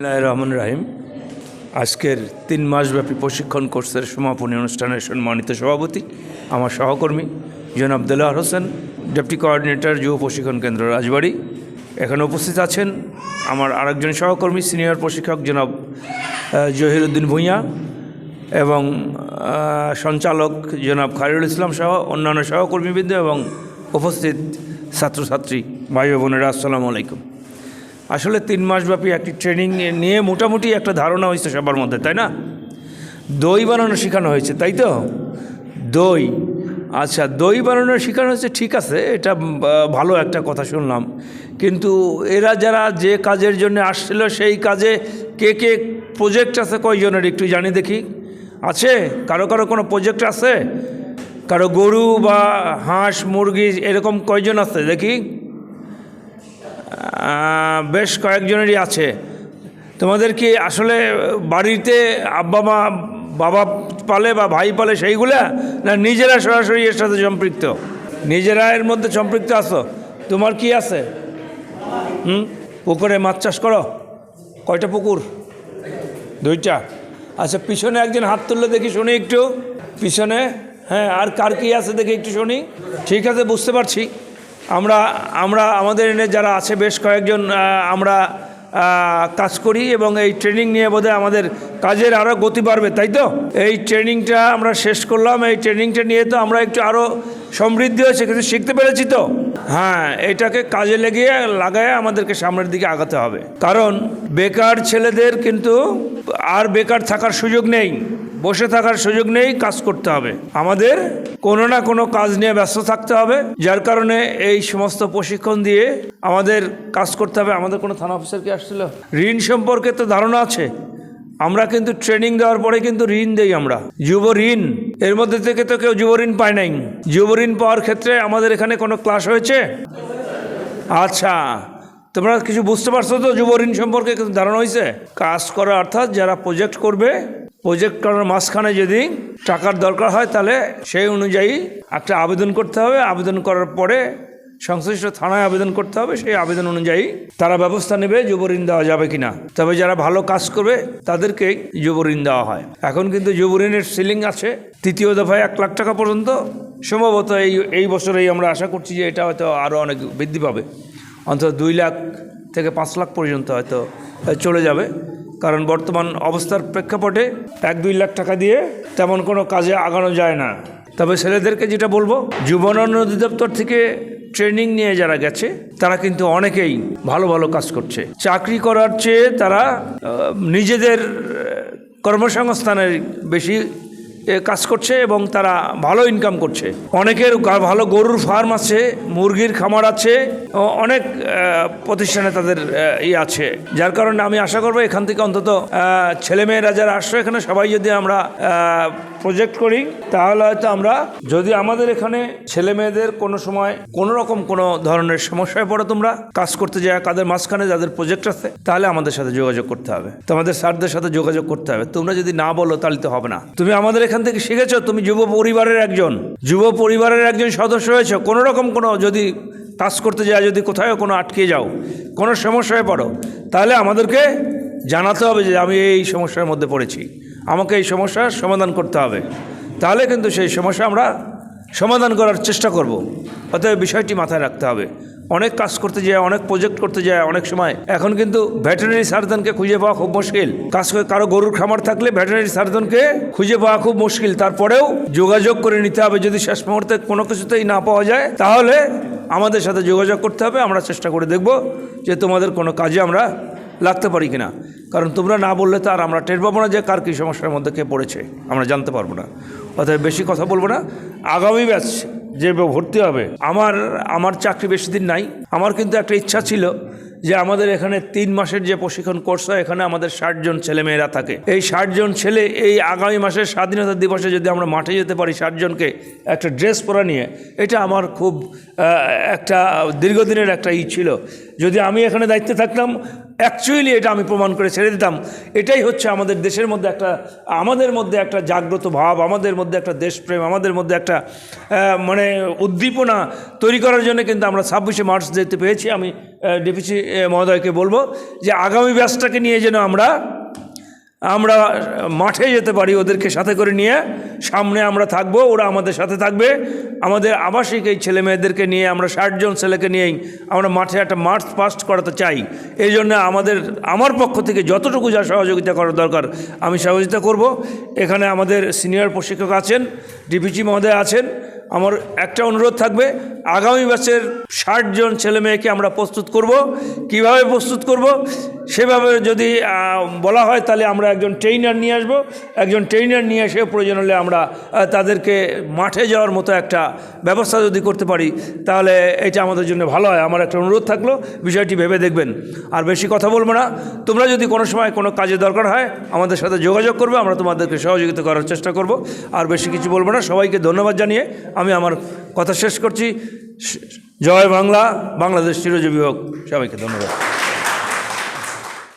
রহমান রাহিম। আজকের তিন মাসব্যাপী প্রশিক্ষণ কোর্সের সমাপনী অনুষ্ঠানের সম্মানিত সভাপতি আমার সহকর্মী জনাব দেলার হোসেন, ডেপুটি কোঅর্ডিনেটর যুব প্রশিক্ষণ কেন্দ্র রাজবাড়ি। এখানে উপস্থিত আছেন আমার আরেকজন সহকর্মী, সিনিয়র প্রশিক্ষক জনাব জহিরুদ্দিন ভূঁইয়া এবং সঞ্চালক জনাব খায়রুল ইসলাম সহ অন্যান্য সহকর্মীবৃন্দ এবং উপস্থিত ছাত্রছাত্রী, ভাই বোনেরা, আসসালামু আলাইকুম। আসলে তিন মাসব্যাপী একটি ট্রেনিং নিয়ে মোটামুটি একটা ধারণা হয়েছে সবার মধ্যে, তাই না? দই বানানো শেখানো হয়েছে, তাই তো? দই আচ্ছা দই বানানো শেখানো হয়েছে, ঠিক আছে, এটা ভালো একটা কথা শুনলাম। কিন্তু এরা যারা যে কাজের জন্য আসছিল, সেই কাজে কে কে প্রজেক্ট আছে কয়জনের একটু জানি দেখি? আছে? কারও কারও কোনো প্রজেক্ট আছে? কারও গরু বা হাঁস, মুরগি, এরকম কয়জন আছে দেখি? বেশ কয়েকজনেরই আছে। তোমাদের কি আসলে বাড়িতে আব্বা মা, বাবা পালে বা ভাই পালে সেইগুলা, না নিজেরা সরাসরি এর সাথে সম্পৃক্ত? নিজেরা এর মধ্যে সম্পৃক্ত আছো? তোমার কি আছে? হুম? পুকুরে মাছ চাষ করো? কয়টা পুকুর? দুইটা। আচ্ছা পিছনে একজন হাত তুললে দেখি শুনি একটু। পিছনে হ্যাঁ আর কার কি আছে দেখি একটু শুনি। ঠিক আছে, বুঝতে পারছি। আমরা আমরা আমাদের এনে যারা আছে বেশ কয়েকজন আমরা কাজ করি এবং এই ট্রেনিং নিয়ে বোধহয় আমাদের কাজের আরও গতি বাড়বে, তাই তো? এই ট্রেনিংটা আমরা শেষ করলাম, এই ট্রেনিংটা নিয়ে তো আমরা একটু আরও সমৃদ্ধি হয়েছে কিন্তু শিখতে পেরেছি তো? হ্যাঁ এটাকে কাজে লেগিয়ে, লাগায় আমাদেরকে সামনের দিকে আগাতে হবে। কারণ বেকার ছেলেদের কিন্তু আর বেকার থাকার সুযোগ নেই। বসে থাকার সুযোগ নেই, কাজ করতে হবে। আমাদের কোনো না কোনো কাজ নিয়ে ব্যস্ত থাকতে হবে, যার কারণে এই সমস্ত প্রশিক্ষণ দিয়ে আমাদের কাজ করতে হবে। আমাদের কোনো থানা অফিসার কি আসছিল? ঋণ সম্পর্কে তো ধারণা আছে। আমরা কিন্তু ট্রেনিং দেওয়ার পরে কিন্তু ঋণ দেই আমরা। যুব ঋণ, এর মধ্যে থেকে তো কেউ যুব ঋণ পায় নাই। যুব ঋণ পাওয়ার ক্ষেত্রে আমাদের এখানে কোনো ক্লাস হয়েছে? আচ্ছা তোমরা কিছু বুঝতে পারছ তো যুব ঋণ সম্পর্কে কিছু ধারণা হয়েছে? কাজ করা অর্থাৎ যারা প্রজেক্ট করবে প্রজেক্ট করার মাঝখানে যদি টাকার দরকার হয়, তাহলে সেই অনুযায়ী একটা আবেদন করতে হবে। আবেদন করার পরে সংশ্লিষ্ট থানায় আবেদন করতে হবে। সেই আবেদন অনুযায়ী তারা ব্যবস্থা নেবে যুব ঋণ দেওয়া যাবে কিনা। তবে যারা ভালো কাজ করবে, তাদেরকে যুব ঋণ দেওয়া হয়। এখন কিন্তু যুব ঋণের সিলিং আছে। তৃতীয় দফায় এক লাখ টাকা পর্যন্ত। সম্ভবত এই এই বছরেই আমরা আশা করছি যে এটা হয়তো আরও অনেক বৃদ্ধি পাবে। অন্তত দুই লাখ থেকে পাঁচ লাখ পর্যন্ত হয়তো চলে যাবে। কারণ বর্তমান অবস্থার প্রেক্ষাপটে এক দুই লাখ টাকা দিয়ে তেমন কোনো কাজে আগানো যায় না। তবে ছেলেদেরকে যেটা বলব যুবনন্ন অধিদপ্তর থেকে ট্রেনিং নিয়ে যারা গেছে, তারা কিন্তু অনেকেই ভালো ভালো কাজ করছে। চাকরি করার চেয়ে তারা নিজেদের কর্মসংস্থানের বেশি কাজ করছে এবং তারা ভালো ইনকাম করছে। অনেকের ভালো গরুর ফার্ম আছে, মুরগির খামার আছে অনেক প্রতিষ্ঠানে তাদের ই আছে। যার কারণে আমি আশা করব এখান থেকে অন্তত ছেলেমেয়েরা যারা আসছে এখানে, সবাই যদি আমরা প্রজেক্ট করি, তাহলে হয়তো আমরা, যদি আমাদের এখানে ছেলে মেয়েদের কোনো সময় কোনো রকম কোনো ধরনের সমস্যায় পড়ো তোমরা, কাজ করতে যায় কাদের মাঝখানে যাদের প্রজেক্ট আছে, তাহলে আমাদের সাথে যোগাযোগ করতে হবে। তোমাদের স্যারদের সাথে যোগাযোগ করতে হবে। তোমরা যদি না বলো তাহলে তো হবে না। তুমি আমাদের এখান থেকে শিখেছো, তুমি যুব পরিবারের একজন। যুব পরিবারের একজন সদস্য হয়েছো, কোনো রকম কোনো যদি কাজ করতে যায়, যদি কোথাও কোনো আটকে যাও, কোনো সমস্যায় পড়ো, তাহলে আমাদেরকে জানাতে হবে যে আমি এই সমস্যার মধ্যে পড়েছি। আমাকে এই সমস্যার সমাধান করতে হবে। তাহলে কিন্তু সেই সমস্যা আমরা সমাধান করার চেষ্টা করব। অতএব বিষয়টি মাথায় রাখতে হবে। অনেক কাজ করতে যায়, অনেক প্রজেক্ট করতে যায়, অনেক সময়। এখন কিন্তু ভেটেরিনারি সার্জনকে খুঁজে পাওয়া খুব মুশকিল। কাজ করে কারও গরুর খামার থাকলে ভেটেরিনারি সার্জনকে খুঁজে পাওয়া খুব মুশকিল। তারপরেও যোগাযোগ করে নিতে হবে। যদি শেষ মুহূর্তে কোনো কিছুতেই না পাওয়া যায়, তাহলে আমাদের সাথে যোগাযোগ করতে হবে। আমরা চেষ্টা করে দেখব যে তোমাদের কোনো কাজে আমরা লাগতে পারি কিনা। কারণ তোমরা না বললে তো আর আমরা টের পাবো না যে কার কী সমস্যার মধ্যে কে পড়েছে। আমরা জানতে পারব না। অতএব বেশি কথা বলব না। আগামী ব্যাচ যে ভর্তি হবে। আমার আমার চাকরি বেশি দিন নাই। আমার কিন্তু একটা ইচ্ছা ছিল যে আমাদের এখানে তিন মাসের যে প্রশিক্ষণ কোর্স হয়, এখানে আমাদের ষাট জন ছেলেমেয়েরা থাকে। এই ষাট জন ছেলে এই আগামী মাসের স্বাধীনতা দিবসে যদি আমরা মাঠে যেতে পারি ষাট জনকে একটা ড্রেস পরা নিয়ে, এটা আমার খুব একটা দীর্ঘদিনের একটা ই ছিল। যদি আমি এখানে দায়িত্বে থাকতাম অ্যাকচুয়ালি এটা আমি প্রমাণ করে ছেড়ে দিতাম। এটাই হচ্ছে আমাদের দেশের মধ্যে একটা, আমাদের মধ্যে একটা জাগ্রত ভাব, আমাদের মধ্যে একটা দেশপ্রেম, আমাদের মধ্যে একটা মানে উদ্দীপনা তৈরি করার জন্য কিন্তু আমরা ছাব্বিশে মার্চ যেতে পেয়েছি আমি ডিপিসি মহোদয়কে বলব যে আগামী ব্যাচটাকে নিয়ে যেন আমরা আমরা মাঠে যেতে পারি ওদেরকে সাথে করে নিয়ে। সামনে আমরা থাকব, ওরা আমাদের সাথে থাকবে। আমাদের আবাসিক এই ছেলে মেয়েদেরকে নিয়ে, আমরা ষাটজন ছেলেকে নিয়েই আমরা মাঠে একটা মার্চ পাস্ট করাতে চাই। এই জন্য আমাদের, আমার পক্ষ থেকে যতটুকু যা সহযোগিতা করার দরকার, আমি সহযোগিতা করব। এখানে আমাদের সিনিয়র প্রশিক্ষক আছেন, ডিপিজি মহোদয় আছেন। আমার একটা অনুরোধ থাকবে, আগামী বছর ষাট জন ছেলে মেয়েকে আমরা প্রস্তুত করব। কীভাবে প্রস্তুত করব? সেভাবে যদি বলা হয় তাহলে আমরা একজন ট্রেইনার নিয়ে আসব। একজন ট্রেইনার নিয়ে এসে প্রয়োজন হলে আমরা তাদেরকে মাঠে যাওয়ার মতো একটা ব্যবস্থা যদি করতে পারি, তাহলে এটা আমাদের জন্য ভালো হয়। আমার একটা অনুরোধ থাকল, বিষয়টি ভেবে দেখবেন। আর বেশি কথা বলব না। তোমরা যদি কোনো সময় কোনো কাজে দরকার হয়, আমাদের সাথে যোগাযোগ করবে, আমরা তোমাদেরকে সহযোগিতা করার চেষ্টা করব। আর বেশি কিছু বলব না, সবাইকে ধন্যবাদ জানিয়ে আমি আমার কথা শেষ করছি। জয় বাংলা, বাংলাদেশ চিরজীবী হোক। সবাইকে ধন্যবাদ।